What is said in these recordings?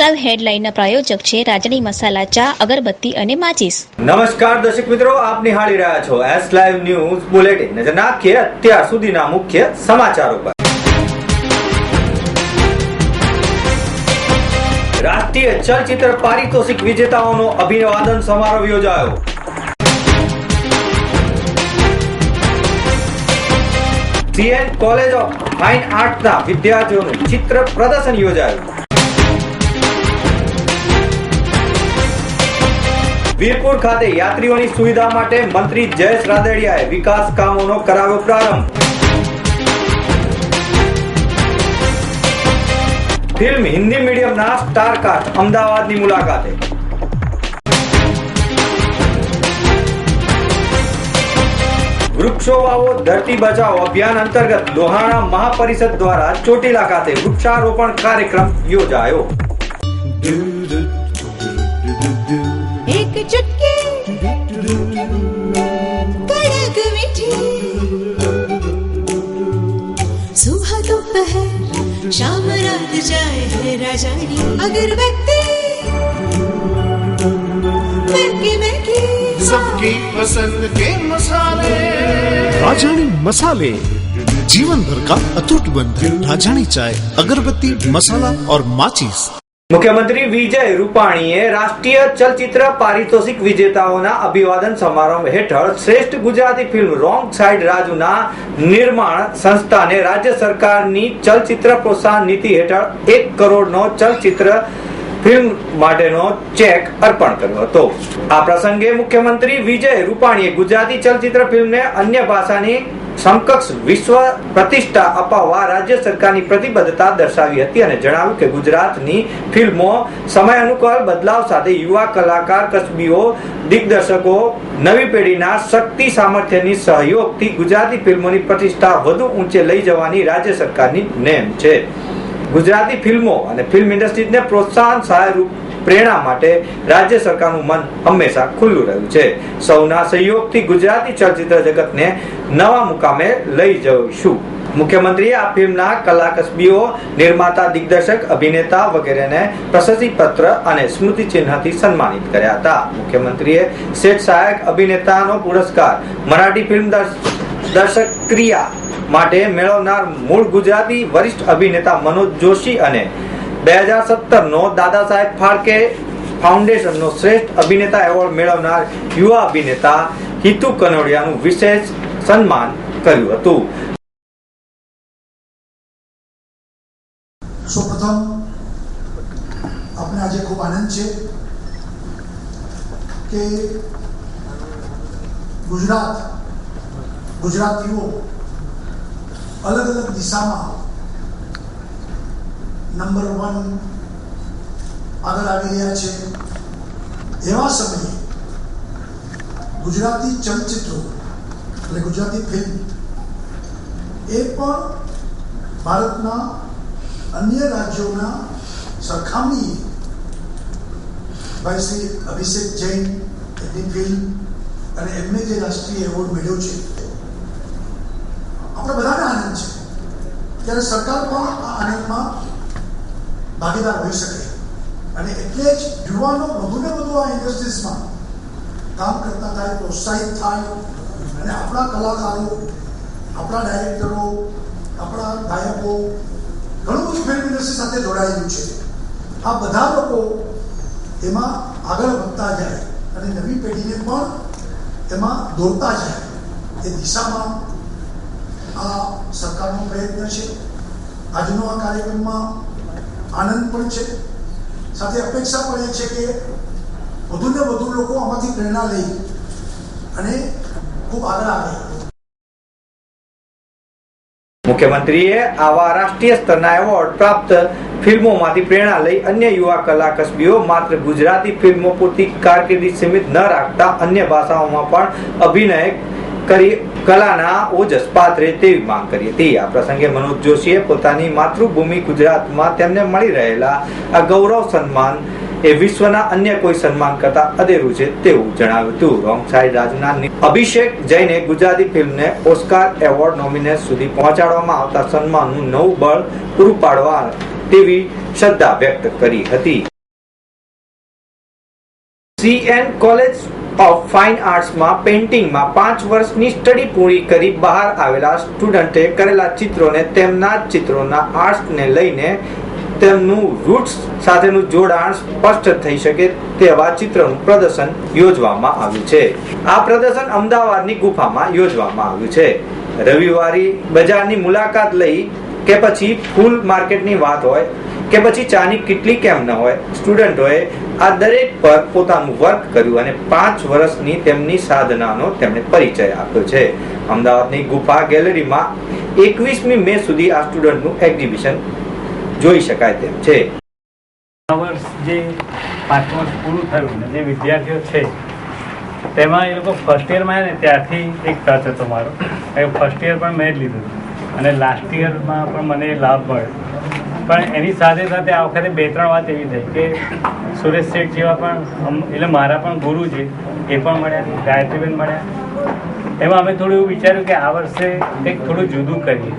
S હેડલાઇનના પ્રાયોજક છે રાજની મસાલા ચા, અગરબત્તી અને માચીસ. નમસ્કાર દર્શક મિત્રો, આપ નિહાળી રહ્યા છો એસ લાઈવ ન્યૂઝ બુલેટિન નજર નાખીએ અત્યાર સુધીના મુખ્ય સમાચારો પર. રાષ્ટ્રીય ચલચિત્ર પારિતોષિક વિજેતાઓનો અભિવાદન સમારોહ યોજાયો. સીએન કોલેજ ઓફ ફાઇન આર્ટના વિદ્યાર્થીઓનું ચિત્ર પ્રદર્શન યોજાયું. વીરપુર ખાતે યાત્રીઓની સુવિધા માટે મંત્રી જયેશ રાદડિયાએ વિકાસ કામોનો કરાવ્યો પ્રારંભ. ફિલ્મ હિન્દી મીડિયમના સ્ટારકાસ્ટ, અમદાવાદની મુલાકાતે. વૃક્ષો વાવો, ધરતી બચાવો અભિયાન અંતર્ગત લોહાણા મહાપરિષદ દ્વારા ચોટીલા ખાતે વૃક્ષારોપણ કાર્યક્રમ યોજાયો. चुटकी। कड़क मीठी। सुबह दोपहर शाम रात जाए है राजानी अगरबत्ती। महके महके सबकी पसंद के मसाले। राजानी मसाले। जीवन भर का अटूट बंधन राजानी चाय अगरबत्ती मसाला और माचिस। મુખ્યમંત્રી વિજય રૂપાણીએ રાષ્ટ્રીય ચલચિત્ર પારિતોષિક વિજેતાઓના અભિવાદન સમારોહ હેઠળ શ્રેષ્ઠ ગુજરાતી ફિલ્મ રોંગ સાઈડ રાજુના નિર્માણ સંસ્થાને રાજ્ય સરકારની ચલચિત્ર પ્રોત્સાહન નીતિ હેઠળ એક કરોડનો ચલચિત્ર ફિલ્મ માટેનો ચેક અર્પણ કર્યો હતો. આ પ્રસંગે મુખ્યમંત્રી વિજય રૂપાણીએ ગુજરાતી ચલચિત્ર ફિલ્મને અન્ય ભાષાની સમકક્ષ વિશ્વ પ્રતિષ્ઠા અપાવવા રાજ્ય સરકારની પ્રતિબદ્ધતા દર્શાવી હતી અને જણાવ્યું કે ગુજરાતની ફિલ્મો સમય અનુકૂળ બદલાવ સાથે યુવા કલાકાર, કસબીઓ, દિગ્દર્શકો, નવી પેઢીના શક્તિ સામર્થ્યની સહયોગથી ગુજરાતી ફિલ્મોની પ્રતિષ્ઠા વધુ ઊંચે લઈ જવાની રાજ્ય સરકારની નેમ છે. ગુજરાતી ફિલ્મો અને ફિલ્મ ઇન્ડસ્ટ્રીને પ્રોત્સાહન સહાયરૂપ પ્રેરણા માટે રાજ્ય સરકારનું મન હંમેશા ખુલ્લું રહ્યું છે. સૌના સહયોગથી ગુજરાતી ચલચિત્ર જગતને નવા મુકામે લઈ જઈશું. મુખ્યમંત્રીએ આ ફિલ્મના કલાકસબીઓ નિર્માતા, દિગ્દર્શક, અભિનેતા વગેરેને પ્રશસ્તિપત્ર અને સ્મૃતિ ચિહ્નથી સન્માનિત કર્યા હતા. મુખ્યમંત્રીએ શેઠ સહાયક અભિનેતાનો પુરસ્કાર, મરાઠી ફિલ્મ દર્શક ક્રિયા માટે મેળવનાર મૂળ ગુજરાતી વરિષ્ઠ અભિનેતા મનોજ જોશી અને બે હજાર સત્તર નો દાદા સાહેબ ફાળકે ફાઉન્ડેશનનો શ્રેષ્ઠ અભિનેતા એવોર્ડ મેળવનાર યુવા અભિનેતા હિતુ કનોડિયાનું વિશેષ સન્માન કર્યું હતું. સૌપ્રથમ આપણે આજે ખૂબ આનંદ છે કે ગુજરાત, ગુજરાતીઓ અલગ અલગ દિશામાં નંબર વન આગળ આવી રહ્યા છે. એવા સમયે ગુજરાતી ચલચિત્રો એટલે ગુજરાતી ફિલ્મ એ પણ ભારતના અન્ય રાજ્યોના સરખામણીએ ભાઈ શ્રી અભિષેક જૈન એમની ફિલ્મ અને એમને જે રાષ્ટ્રીય એવોર્ડ મળ્યો છે. આપણે બધાને આનંદ છે. ત્યારે સરકાર પણ આ આનંદમાં ભાગીદાર હોઈ શકે. અને એટલે જ યુવાનો વધુને વધુ આ ઇન્ડસ્ટ્રીઝમાં કામ કરતા થાય, પ્રોત્સાહિત થાય. અને આપણા કલાકારો, આપણા ડાયરેક્ટરો, આપણા ગાયકો ઘણું બધું ફિલ્મ ઇન્ડસ્ટ્રી સાથે જોડાયેલું છે. આ બધા લોકો એમાં આગળ વધતા જાય અને નવી પેઢીને પણ એમાં દોરતા જાય. એ દિશામાં આ સરકારનો પ્રયત્ન છે. આજનો આ કાર્યક્રમમાં આનંદ પણ છે. સાથે અપેક્ષા પણ એ છે કે વધુને વધુ લોકો આમાંથી પ્રેરણા લઈ અને ખૂબ આગળ આવે. મુખ્યમંત્રીએ આવા રાષ્ટ્રીય સ્તરના એવોર્ડ પ્રાપ્ત ફિલ્મોમાંથી પ્રેરણા લઈ અન્ય યુવા કલા કસબીઓ, માત્ર ગુજરાતી ફિલ્મો પૂરતી કારકિર્દી સીમિત ન રાખતા અન્ય ભાષાઓમાં પણ અભિનય કરી કલાના ઓજસ પાત્રે તેવી માંગ કરી હતી. આ પ્રસંગે મનોજ જોશીએ પોતાની માતૃભૂમિ ગુજરાતમાં તેમને મળી રહેલા આ ગૌરવ સન્માન એ વિશ્વના અન્ય કોઈ સન્માન કરતા અધેરું છે તેવું જણાવ્યું હતું. રોંગ સાઈડ રાજના અભિષેક જૈને ગુજરાતી ફિલ્મને ઓસ્કાર એવોર્ડ નોમિનેટ સુધી પહોંચાડવામાં આવતા સન્માનનું નવું બળ પૂરું પાડવા તેવી શ્રદ્ધા વ્યક્ત કરી હતી. સીએન કોલેજ ઓફ ફાઇન આર્ટ્સમાં પેઇન્ટિંગમાં પાંચ વર્ષની સ્ટડી પૂરી કરી બહાર આવેલા સ્ટુડન્ટે કરેલા ચિત્રોને તેમના ચિત્રોના આર્ટ્સને લઈને તેમનું રૂટ્સ સાથેનું જોડાણ સ્પષ્ટ થઈ શકે તેવા ચિત્રનું પ્રદર્શન યોજવામાં આવ્યું છે. આ પ્રદર્શન અમદાવાદની ગુફામાં યોજવામાં આવ્યું છે. રવિવારી બજારની મુલાકાત લઈ કે પછી ફૂલ માર્કેટની વાત હોય કે પછી ચાની કેટલી કેમ ન હોય સ્ટુડન્ટોએ આ દરેક પર પોતાનું વર્ક કર્યું અને પાંચ વર્ષની તેમની સાધનાનો તેમણે પરિચય આપ્યો છે. અમદાવાદની ગુફા ગેલેરીમાં એકવીસમી મે સુધી આ સ્ટુડન્ટનું એક્ઝિબિશન જોઈ શકાય તેમ છે. વર્ષ જે પાંચ વર્ષ પૂરું થયું ને જે વિદ્યાર્થીઓ છે, તેમાં એ લોકો ફર્સ્ટ યરમાં ને ત્યારથી એક ટચ હતો મારો ફર્સ્ટ યર પણ મેં જ લીધું. અને લાસ્ટ યરમાં પણ મને લાભ મળ્યો. પણ એની સાથે સાથે આ વખતે બે ત્રણ વાત એવી થઈ કે સુરેશ શેઠ જેવા પણ એટલે મારા પણ ગુરુ છે, એ પણ મળ્યા, ગાયત્રીબેન મળ્યા. એમાં અમે થોડું એવું વિચાર્યું કે આ વર્ષે કંઈક થોડું જુદું કરીએ.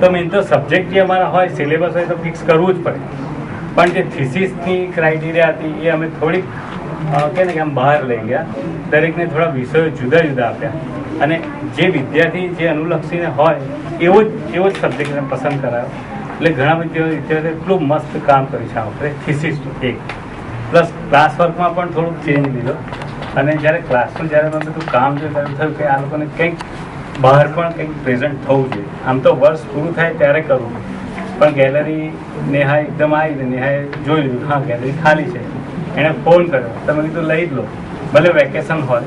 તો મેન તો સબ્જેક્ટ જે અમારા હોય સિલેબસ હોય તો ફિક્સ કરવું જ પડે. પણ જે થિસિસની ક્રાઇટેરિયા હતી, એ અમે થોડીક કે ને કે આમ બહાર લઈ ગયા. દરેકને થોડા વિષયો જુદા જુદા આપ્યા. અને જે વિદ્યાર્થી જે અનુલક્ષીને હોય, એવો જ એવો જ સબ્જેક્ટને પસંદ કરાયો. એટલે ઘણા વિદ્યાર્થીઓ વિદ્યાર્થીઓ એટલું મસ્ત કામ કર્યું છે આ વખતે. થિસિસ એક. પ્લસ ક્લાસ વર્કમાં પણ થોડુંક ચેન્જ લીધો. અને જ્યારે ક્લાસનું જ્યારે મેં બધું કામ જોયું ત્યારે થયું કે આ લોકોને કંઈક બહાર પણ કંઈક પ્રેઝન્ટ થવું જોઈએ. આમ તો વર્ષ પૂરું થાય ત્યારે કરવું. પણ ગેલેરી નેહા એકદમ આવી ને નેહાએ જોઈ લીધું. હા ગેલેરી ખાલી છે. એણે ફોન કર્યો. તમે કીધું, લઈ જ લો. ભલે વેકેશન હોય.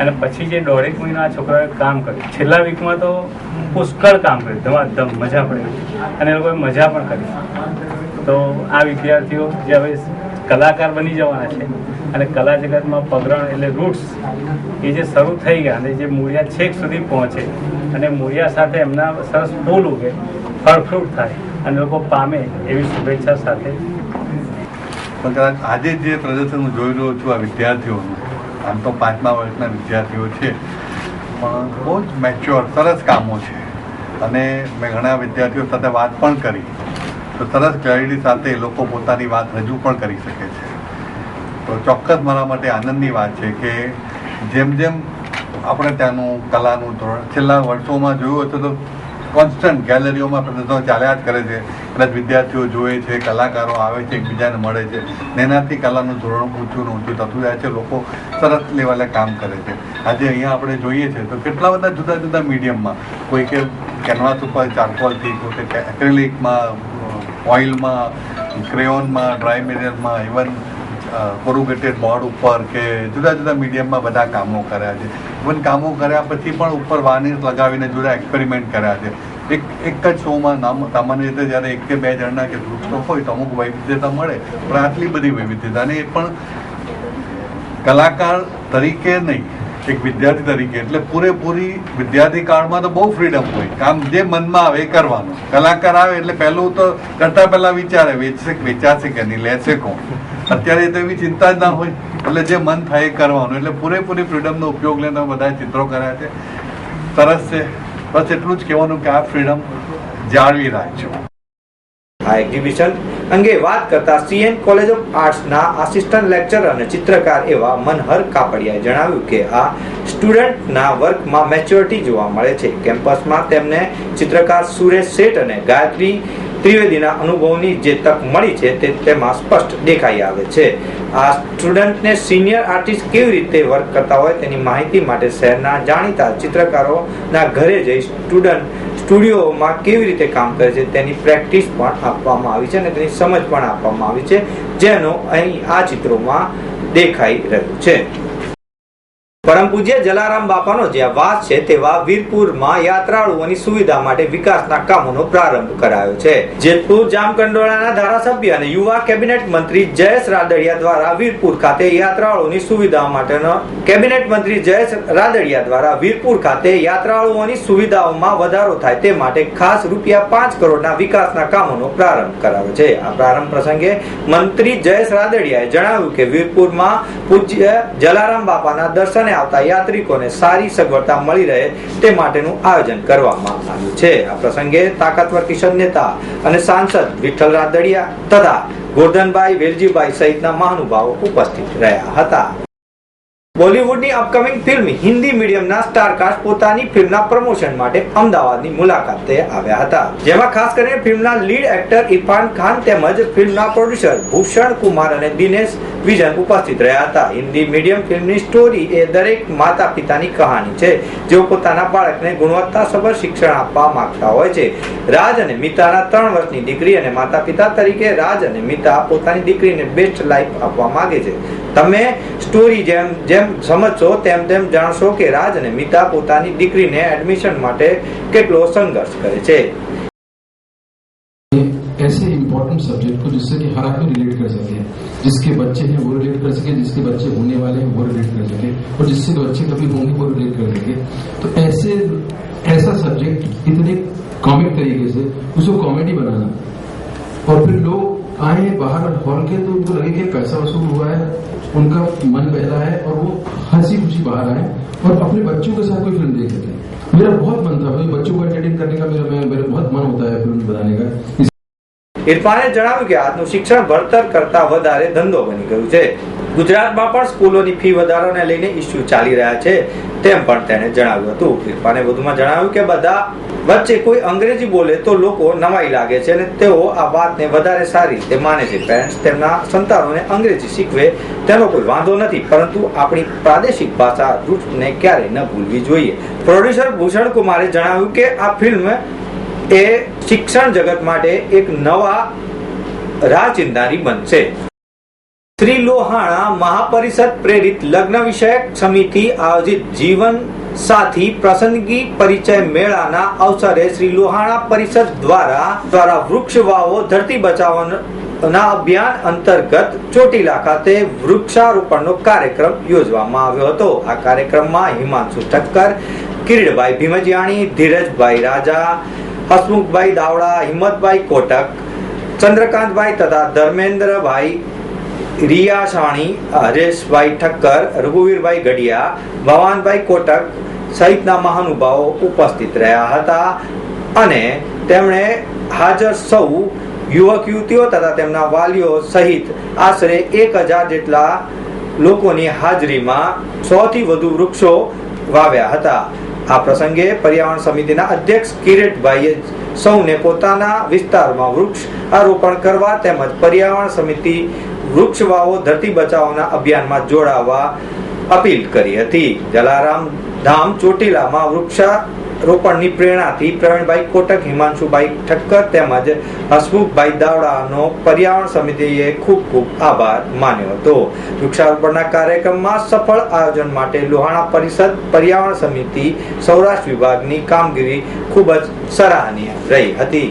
અને પછી જે દોઢેક મહિનો આ છોકરાએ કામ કર્યું. છેલ્લા વીકમાં તો પુષ્કળ કામ કર્યું. ધમાધમ, મજા પડી અને એ લોકોએ મજા પણ કરી. તો આ વિદ્યાર્થીઓ જે હવે કલાકાર બની જવાના છે અને કલા જગતમાં પગરણ એટલે રૂટ્સ એ જે શરૂ થઈ ગયા અને જે મૂળિયા છેક સુધી પહોંચે અને મૂળિયા સાથે એમના સરસ ફૂલ ઉગે, ફળ ફ્રૂટ થાય અને લોકો પામે એવી શુભેચ્છા સાથે. પણ કદાચ આજે જે પ્રદર્શન હું જોઈ રહ્યો છું આ વિદ્યાર્થીઓનું આમ તો પાંચમા વર્ષના વિદ્યાર્થીઓ છે. પણ બહુ જ મેચ્યોર સરસ કામો છે. અને મેં ઘણા વિદ્યાર્થીઓ સાથે વાત પણ કરી. તો સરસ ક્લેરિટી સાથે એ લોકો પોતાની વાત રજૂ પણ કરી શકે છે. તો ચોક્કસ મારા માટે આનંદની વાત છે કે જેમ જેમ આપણે ત્યાંનું કલાનું ધોરણ છેલ્લા વર્ષોમાં જોયું હતું તો કોન્સ્ટન્ટ ગેલેરીઓમાં પ્રદર્શનો ચાલ્યા જ કરે છે. કદાચ વિદ્યાર્થીઓ જોવે છે, કલાકારો આવે છે, એકબીજાને મળે છે. ને એનાથી કલાનું ધોરણ ઊંચું ને ઊંચું થતું જાય છે, લોકો સરસ લેવલે કામ કરે છે. આજે અહીંયા આપણે જોઈએ છે તો કેટલા બધા જુદા જુદા મીડિયમમાં, કોઈ કે કેનવાસ ઉપર ચારકોલથી કોઈ કે એક્રેલિકમાં, ઓઇલમાં, ક્રેયોનમાં, ડ્રાય મિરરમાં ઇવન કોરુગેટેડ બોર્ડ ઉપર કે જુદા જુદા મીડિયમમાં બધા કામો કર્યા છે. ઇવન કામો કર્યા પછી પણ ઉપર વાર્નિશ લગાવીને જુદા એક્સપેરિમેન્ટ કર્યા છે. એક એક જ શોમાં નામ, સામાન્ય રીતે જ્યારે એક કે બે જણના કે વૃક્ષો હોય તો અમુક વૈવિધ્યતા મળે, પણ આટલી બધી વૈવિધ્યતા. અને એ પણ કલાકાર તરીકે નહીં, એક વિદ્યાર્થી તરીકે. એટલે પૂરેપૂરી વિદ્યાર્થી કાળમાં તો બહુ ફ્રીડમ હોય. કામ જે મનમાં આવે એ કરવાનું. કલાકાર આવે એટલે પહેલું તો કરતા પહેલા વિચારે, વેચશે, વેચાશે કે નહીં, લેશે કોણ? અત્યારે તો એવી ચિંતા જ ના હોય. એટલે જે મન થાય એ કરવાનું. એટલે પૂરેપૂરી ફ્રીડમનો ઉપયોગ લઈને બધા ચિત્રો કર્યા છે. સરસ છે. બસ એટલું જ કહેવાનું કે આ ફ્રીડમ જાળવી રાખજો. આ એક્ઝિબિશન અંગે વાત કરતા સીએન કોલેજ ઓફ આર્ટ્સના આસિસ્ટન્ટ લેક્ચરર અને ચિત્રકાર એવા મનહર કાપડિયાએ જણાવ્યું કે આ સ્ટુડન્ટના વર્કમાં મેચ્યોરિટી જોવા મળે છે. કેમ્પસમાં તેમને ચિત્રકાર સુરેશ શેઠ અને ગાયત્રી ત્રિવેદીના અનુભવની જે તક મળી છે તે તેમાં સ્પષ્ટ દેખાઈ આવે છે. આ સ્ટુડન્ટને સિનિયર આર્ટિસ્ટ કેવી રીતે વર્ક કરતા હોય તેની માહિતી માટે શહેરના જાણીતા ચિત્રકારોના ઘરે જઈ સ્ટુડન્ટ સ્ટુડિયોમાં કેવી રીતે કામ કરે છે તેની પ્રેક્ટિસ પણ આપવામાં આવી છે અને તેની સમજ પણ આપવામાં આવી છે, જેનો અહીં આ ચિત્રોમાં દેખાઈ રહ્યું છે. પરમ પૂજ્ય જલારામ બાપાનો જ્યાં વાસ છે તેવા વીરપુરમાં યાત્રાળુઓની સુવિધા માટે વિકાસના કામોનો પ્રારંભ કરાયો છે. જેતપુર, જામકંડોળાના ધારાસભ્ય અને યુવા કેબિનેટ મંત્રી જયેશ રાદડિયા દ્વારા વીરપુર ખાતે યાત્રાળુઓની સુવિધા માટેનો કેબિનેટ મંત્રી જયેશ રાદડિયા દ્વારા વીરપુર ખાતે યાત્રાળુઓની સુવિધાઓમાં વધારો થાય તે માટે ખાસ રૂપિયા પાંચ કરોડના વિકાસના કામોનો પ્રારંભ કરાયો છે. આ પ્રારંભ પ્રસંગે મંત્રી જયેશ રાદડિયાએ જણાવ્યું કે વીરપુરમાં પૂજ્ય જલારામ બાપાના દર્શન અને આવતા યાત્રિકોને સારી સગવડતા મળી રહે તે માટેનું આયોજન કરવામાં આવ્યું છે. આ પ્રસંગે તાકાતવર કિશન નેતા અને સાંસદ વિઠ્ઠલ રાદડિયા તથા ગોરધનભાઈ વેલજીભાઈ સહિતના મહાનુભાવો ઉપસ્થિત રહ્યા હતા. બોલિવૂડની અપકમિંગ ફિલ્મ હિન્દી મીડિયમના સ્ટારકાસ્ટ પોતાની ફિલ્મના પ્રમોશન માટે અમદાવાદની મુલાકાતે આવ્યા હતા. જેમાં ખાસ કરીને ફિલ્મના લીડ એક્ટર ઇરફાન ખાન તેમજ ફિલ્મના પ્રોડ્યુસર ભૂષણ કુમાર અને દિનેશ વિજન ઉપસ્થિત રહ્યા હતા. હિન્દી મીડિયમ ફિલ્મની સ્ટોરી એ દરેક માતા પિતાની કહાની છે. જેઓ પોતાના બાળકને ગુણવત્તાસભર શિક્ષણ આપવા માંગતા હોય છે. રાજ અને મિતાના ત્રણ વર્ષની દીકરી અને માતા પિતા તરીકે રાજ અને મિતા પોતાની દીકરીને બેસ્ટ લાઈફ આપવા માંગે છે. તમે સ્ટોરી જેમ જેમ સમજશો તેમ તેમ જાણશો કે રાજ અને મિતા પોતાની દીકરીને એડમિશન માટે કેટલો સંઘર્ષ કરે છે ऐसे इम्पोर्टेंट सब्जेक्ट को जिससे कि हर आदमी रिलेट कर सके जिसके बच्चे हैं वो रिलेट कर सके जिसके बच्चे होने वाले हैं वो रिलेट कर सके और जिससे बच्चे कभी होंगे वो रिलेट कर सके तो ऐसे ऐसा सब्जेक्ट इतने कॉमिक तरीके से उसको कॉमेडी बनाना और फिर लोग आए बाहर हॉल के तो उनको लगे कि पैसा वसूल हुआ है उनका मन बहला है और वो हंसी खुशी बाहर आए और अपने बच्चों के साथ कोई फिल्म देख सके मेरा बहुत मन था भाई बच्चों को एंटरटेन करने का मेरा मेरा मेरा बहुत मन होता है फिल्म बनाने का ઇરફાને જણાવ્યું કે આજનું શિક્ષણ ભણતર કરતા વધારે ધંધો બની ગયું છે ગુજરાતમાં પણ સ્કૂલોની ફી વધારાને લઈને ઇસ્યુ ચાલી રહ્યા છે તેમ પણ તેણે જણાવ્યું હતું. ઇરફાને વધુમાં જણાવ્યું કે બધા વચ્ચે કોઈ અંગ્રેજી બોલે તો લોકો નવાઈ લાગે છે અને તેઓ આ વાતને વધારે સારી રીતે માને છે. પેરેન્ટ્સ તેમના સંતાનોને અંગ્રેજી શીખવે તેનો કોઈ વાંધો નથી, પરંતુ આપણી પ્રાદેશિક ભાષા રૂટને ક્યારેય ન ભૂલવી જોઈએ. પ્રોડ્યુસર ભૂષણ કુમારે જણાવ્યું કે આ ફિલ્મ એ શિક્ષણ જગત માટે એક નવા રાહ ચિંધારી બનશે. શ્રી લોહાણા મહાપરિષદ પ્રેરિત લગ્ન વિષયક સમિતિ આયોજિત જીવન સાથી પ્રસંગી પરિચય મેળાના અવસરે શ્રી લોહાણા પરિષદ દ્વારા દ્વારા વૃક્ષ વાવો ધરતી બચાવવાના અભિયાન અંતર્ગત ચોટીલા ખાતે વૃક્ષારોપણનો કાર્યક્રમ યોજવામાં આવ્યો હતો. આ કાર્યક્રમમાં હિમાંશુ ઠક્કર, કિરીટભાઈ ભીમજિયાણી, ધીરજભાઈ રાજા, હસમુખભાઈ દાવડા, હિંમતભાઈ કોટક, ચંદ્રકાંતભાઈ તથા ધર્મેન્દ્રભાઈ રિયા સાણી હરેશભાઈ ઠક્કર, રઘુવીરભાઈ ગઢિયા, ભવાનભાઈ કોટક સહિતના મહાનુભાવો ઉપસ્થિત રહ્યા હતા અને તેમણે હાજર સૌ યુવક યુવતીઓ તથા તેમના વાલીઓ સહિત આશરે એક હજાર જેટલા લોકોની હાજરીમાં સોથી વધુ વૃક્ષો વાવ્યા હતા. આ પ્રસંગે પર્યાવરણ સમિતિના અધ્યક્ષ કિરીટભાઈએ સૌને પોતાના વિસ્તારમાં વૃક્ષ આરોપણ કરવા તેમજ પર્યાવરણ સમિતિ વૃક્ષ વાવો ધરતી બચાવોના અભિયાનમાં જોડાવા અપીલ કરી હતી. જલારામ ધામ ચોટીલામાં વૃક્ષારોપણની પ્રેરણાથી પ્રવીણભાઈ કોટક, હિમાંશુભાઈ ઠક્કર તેમજ હસમુખભાઈ દાવડાનો પર્યાવરણ સમિતિએ ખૂબ ખૂબ આભાર માન્યો હતો. વૃક્ષારોપણના કાર્યક્રમમાં સફળ આયોજન માટે લોહાણા પરિષદ, પર્યાવરણ સમિતિ, સૌરાષ્ટ્ર વિભાગની કામગીરી ખૂબ જ સરાહનીય રહી હતી.